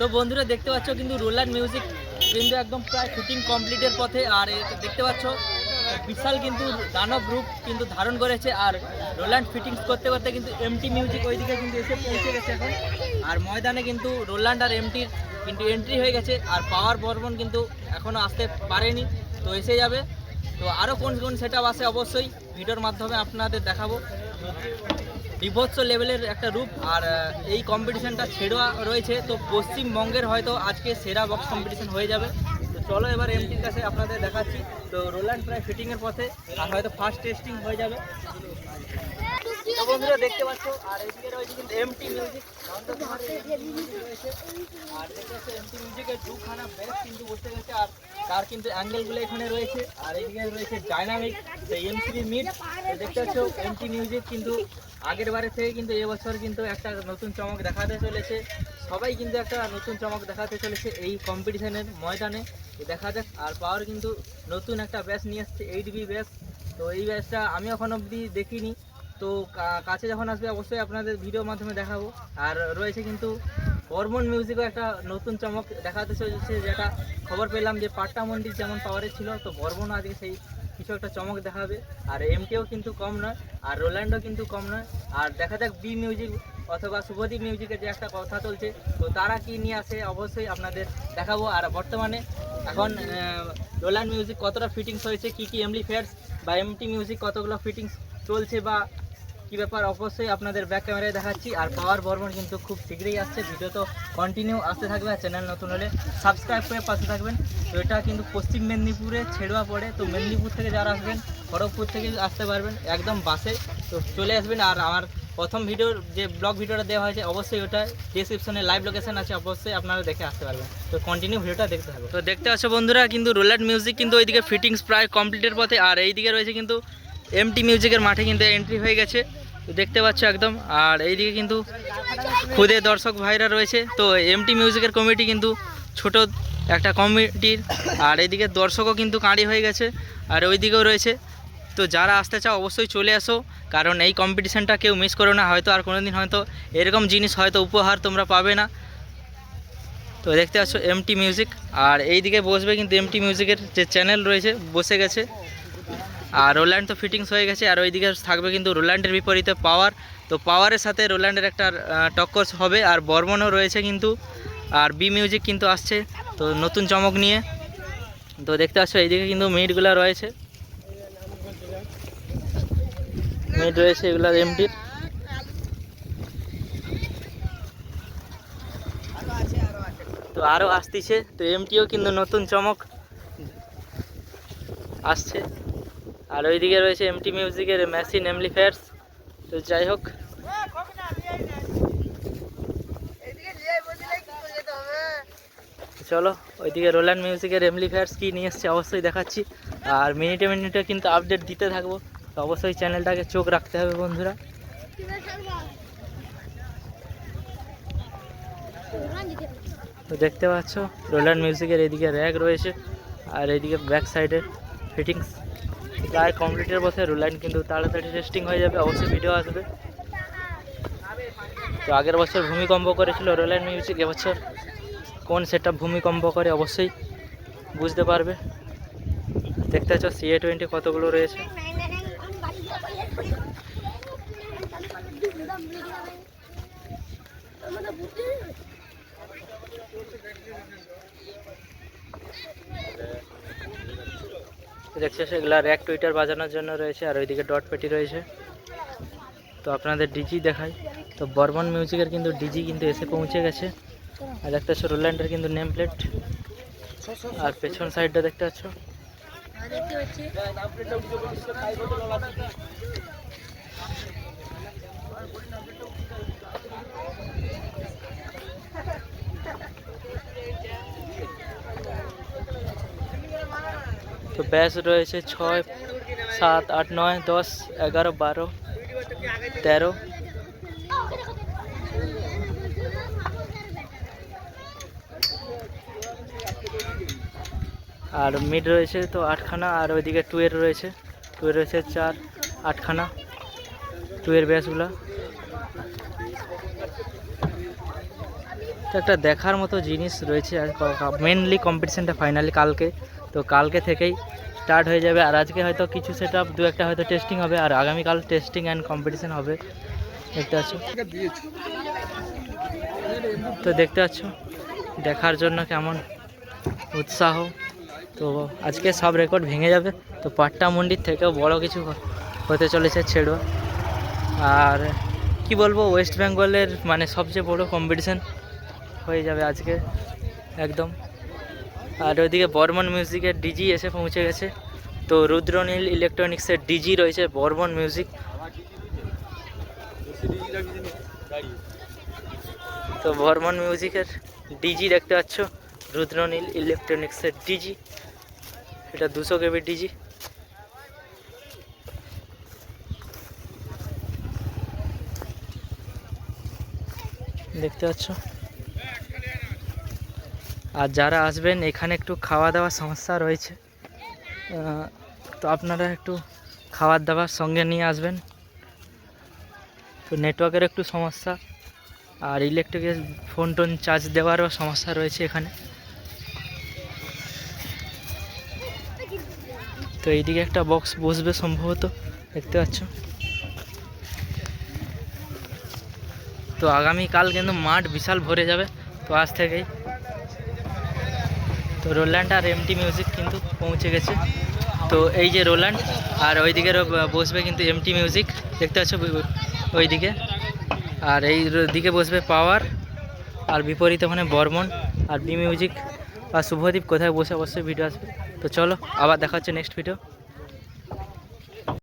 তো বন্ধুরা দেখতে পাচ্ছ কিন্তু রোলার মিউজিক কিন্তু একদম প্রায় শুটিং কমপ্লিটের পথে, আর দেখতে পাচ্ছ, বিশাল কিন্তু দানব রূপ কিন্তু ধারণ করেছে, আর রোল্যান্ড ফিটিংস করতে করতে কিন্তু এমটি মিউজিক ওইদিকে কিন্তু এসে পৌঁছে গেছে এখন। আর ময়দানে কিন্তু রোল্যান্ড আর এমটির কিন্তু এন্ট্রি হয়ে গেছে, আর পাওয়ার বর্মন কিন্তু এখনও আসতে পারেনি, তো এসে যাবে। তো আরও কোন কোন সেট আছে অবশ্যই ভিডিওর মাধ্যমে আপনাদের দেখাবো। বিভৎস লেভেলের একটা রূপ, আর এই কম্পিটিশনটা ছেড়া রয়েছে। তো পশ্চিমবঙ্গের হয়তো আজকে সেরা বক্স কম্পিটিশন হয়ে যাবে। তো চলো এবার এমটির কাছে আপনাদের দেখাচ্ছি। তো রোল্যান্ড প্রায় ফিটিংয়ের পথে, আর হয়তো ফার্স্ট টেস্টিং হয়ে যাবে। বন্ধুরা দেখতে পাচ্ছ, আর এদিকে রয়েছে কিন্তু এমটি মিউজিক আর দেখতে পাচ্ছ এমটি মিউজিকের দুখানা ব্যাস কিন্তু বসে গেছে, আর তার কিন্তু অ্যাঙ্গেলগুলো এখানে রয়েছে। আর এদিকে রয়েছে ডাইনামিক এমসিবি মিড দেখতে পাচ্ছ এমটি মিউজিক কিন্তু আগের বারের থেকে কিন্তু এবছর কিন্তু একটা নতুন চমক দেখাতে চলেছে। সবাই কিন্তু একটা নতুন চমক দেখাতে চলেছে এই কম্পিটিশনের ময়দানে। দেখা যাক, আর পাওয়ার কিন্তু নতুন একটা ব্যাচ নিয়ে আসছে এইট বি ব্যাচ তো এই ব্যাচটা আমি এখন অবধি দেখিনি। তো কাছে যখন আসবে অবশ্যই আপনাদের ভিডিওর মাধ্যমে দেখাবো। আর রয়েছে কিন্তু হরমোন মিউজিকও একটা নতুন চমক দেখাতে চলেছে, যেটা খবর পেলাম যে পাট্টা মন্দির যেমন পাওয়ারে ছিল, তো বর্মনও আজকে সেই কিছু একটা চমক দেখাবে। আর এমটিও কিন্তু কম নয়, আর রোল্যান্ডও কিন্তু কম নয়। আর দেখা যাক বি মিউজিক অথবা শুভদীপ মিউজিকের যে একটা কথা চলছে, তো তারা কি নিয়ে আসে অবশ্যই আপনাদের দেখাবো। আর বর্তমানে এখন রোল্যান্ড মিউজিক কতটা ফিটিংস হয়েছে, কি কি এমলি ফেয়ার্স বা এমটি মিউজিক কতগুলো ফিটিংস চলছে বা কি ব্যাপার? অবশ্যই আপনাদের ব্যাক ক্যামেরায় দেখাচ্ছি। আর পাওয়ার বর্মন কিন্তু খুব শীঘ্রই আসছে। ভিডিও তো কন্টিনিউ আসতে থাকবে আর চ্যানেল নতুন হলে সাবস্ক্রাইব করে পাশে থাকবেন। তো এটা কিন্তু পশ্চিম মেদিনীপুরে ছেড়ুয়া পড়ে। তো মেদিনীপুর থেকে যারা আসবেন, খড়গপুর থেকে আসতে পারবেন একদম বাসে। তো চলে আসবেন। আর আমার প্রথম ভিডিওর যে ব্লগ ভিডিওটা দেওয়া হয়েছে, অবশ্যই ওটা ডিসক্রিপশনে লাইভ লোকেশন আছে। অবশ্যই আপনারা দেখে আসতে পারবেন। তো কন্টিনিউ ভিডিওটা দেখতে হবে তো দেখতে পাচ্ছ বন্ধুরা, কিন্তু রোলার মিউজিক কিন্তু ওইদিকে ফিটিংস প্রায় কমপ্লিটের পথে। আর এইদিকে রয়েছে কিন্তু এমটি মিউজিকের মাঠে কিন্তু এন্ট্রি হয়ে গেছে। দেখতে পাচ্ছ একদম। আর এইদিকে কিন্তু খুদে দর্শক ভাইরা রয়েছে। তো এমটি মিউজিকের কমিটি কিন্তু ছোট একটা কমিটির আর এইদিকে দর্শকও কিন্তু কাঁড়ি হয়ে গেছে। আর ওইদিকেও রয়েছে। তো যারা আসতে চাও অবশ্যই চলে আসো। কারণ এই কম্পিটিশানটা কেউ মিস করো না। হয়তো আর কোনোদিন হয়তো এরকম জিনিস হয়তো উপহার তোমরা পাবে না। তো দেখতে পাচ্ছ এমটি মিউজিক আর এইদিকে বসবে কিন্তু এমটি মিউজিকের যে চ্যানেল রয়েছে, বসে গেছে। আর রোল্যান্ড তো ফিটিংস হয়ে গেছে, আর ওইদিকে থাকবে কিন্তু রোল্যান্ডের বিপরীতে পাওয়ার তো পাওয়ারের সাথে রোল্যান্ডের একটা টক্কর হবে, আর বর্মনও রয়েছে কিন্তু, আর বি মিউজিক কিন্তু আসছে, তো নতুন চমক নিয়ে। তো দেখতে পাচ্ছ, এইদিকে কিন্তু মিটগুলো রয়েছে। মিট রয়েছে এগুলো এমটির তো আরও আসতেছে, তো এমটিও কিন্তু নতুন চমক আসছে। আর ওইদিকে রয়েছে এমটি মিউজিকের মেশিন এমলিফায়ার্স তো যাই হোক। চলো, ওইদিকে রোল্যান্ড মিউজিকের এমলিফায়ার্স কী নিয়ে এসছে অবশ্যই দেখাচ্ছি। আর মিনিটে মিনিটে কিন্তু আপডেট দিতে থাকব। তো অবশ্যই চ্যানেলটাকে চোখ রাখতে হবে বন্ধুরা। তো দেখতে পাচ্ছ রোল্যান্ড মিউজিকের এদিকে র্যাক রয়েছে। আর এদিকে ব্যাক সাইডের ফিটিংস প্রায় কমপ্লিটের বসে রোল্যান্ড কিন্তু তাড়াতাড়ি টেস্টিং হয়ে যাবে, অবশ্যই ভিডিও আসবে। তো আগের বছর ভূমিকম্প করেছিল রোল্যান্ড মিউজিক এবছর কোন সেটটা ভূমিকম্প করে অবশ্যই বুঝতে পারবে। দেখতে পাচ্ছ সিএ টোয়েন্টি কতগুলো রয়েছে। দেখছ সেগুলো র্যাক টুইটার বাজানোর জন্য রয়েছে আর ওইদিকে ডট পেটি রয়েছে। তো আপনাদের ডিজি দেখাই। তো বর্মন মিউজিকের কিন্তু ডিজি কিন্তু এসে পৌঁছে গেছে। আর দেখতে পাচ্ছ রোল্যান্ডের কিন্তু নেম প্লেট আর পেছন সাইডটা দেখতে পাচ্ছ? তো ব্যাস রয়েছে ছয়, সাত, আট, নয়, দশ, এগারো, বারো, তেরো। আর মিড রয়েছে তো আটখানা, আর ওইদিকে টুয়ের রয়েছে। টুয়ের রয়েছে চার, আটখানা। টুয়ের ব্যাসগুলো তো একটা দেখার মতো জিনিস রয়েছে আর মেনলি কম্পিটিশানটা ফাইনালি কালকে। তো কালকে থেকেই স্টার্ট হয়ে যাবে। আর আজকে হয়তো কিছু সেট আপ দু একটা হয়তো টেস্টিং হবে। আর আগামীকাল টেস্টিং অ্যান্ড কম্পিটিশন হবে। দেখতে পাচ্ছ? তো দেখতে পাচ্ছ? দেখার জন্য কেমন উৎসাহ। তো আজকে সব রেকর্ড ভেঙে যাবে। তো পাট্টা মন্ডির থেকেও বড় কিছু হতে চলেছে ছেড়ো আর কি বলব ওয়েস্ট বেঙ্গলের মানে সবচেয়ে বড় কম্পিটিশান হয়ে যাবে আজকে, একদম। আর ওইদিকে বর্মন মিউজিকের ডিজি এসে পৌঁছে গেছে। তো রুদ্রনীল ইলেকট্রনিক্সের ডিজি রয়েছে বর্মন মিউজিক। তো বর্মন মিউজিকের ডিজি দেখতে পাচ্ছ, রুদ্রনীল ইলেকট্রনিক্সের ডিজি এটা দুশো কেবির ডিজি দেখতে পাচ্ছ? আর যারা আসবেন, এখানে একটু খাওয়া দাওয়ার সমস্যা রয়েছে। তো আপনারা একটু খাবার দাবার সঙ্গে নিয়ে আসবেন। তো নেটওয়ার্কের একটু সমস্যা, আর ইলেকট্রিকের ফোন টোন চার্জ দেওয়ারও সমস্যা রয়েছে এখানে। তো এইদিকে একটা বক্স বসবে সম্ভবত, দেখতে পাচ্ছ? তো আগামীকাল কিন্তু মাঠ বিশাল ভরে যাবে, তো আজ থেকেই তো রোল্যান্ড আর এমটি মিউজিক কিন্তু পৌঁছে গেছে। তো এই যে রোল্যান্ড আর ওইদিকেরও বসবে কিন্তু এমটি মিউজিক দেখতে পাচ্ছ ওইদিকে। আর এই দিকে বসবে পাওয়ার আর বিপরীত ওখানে বর্মন আর বি মিউজিক আর শুভদীপ কোথায় বসে অবশ্যই ভিডিও আসবে। তো চলো আবার দেখা হচ্ছে নেক্সট ভিডিও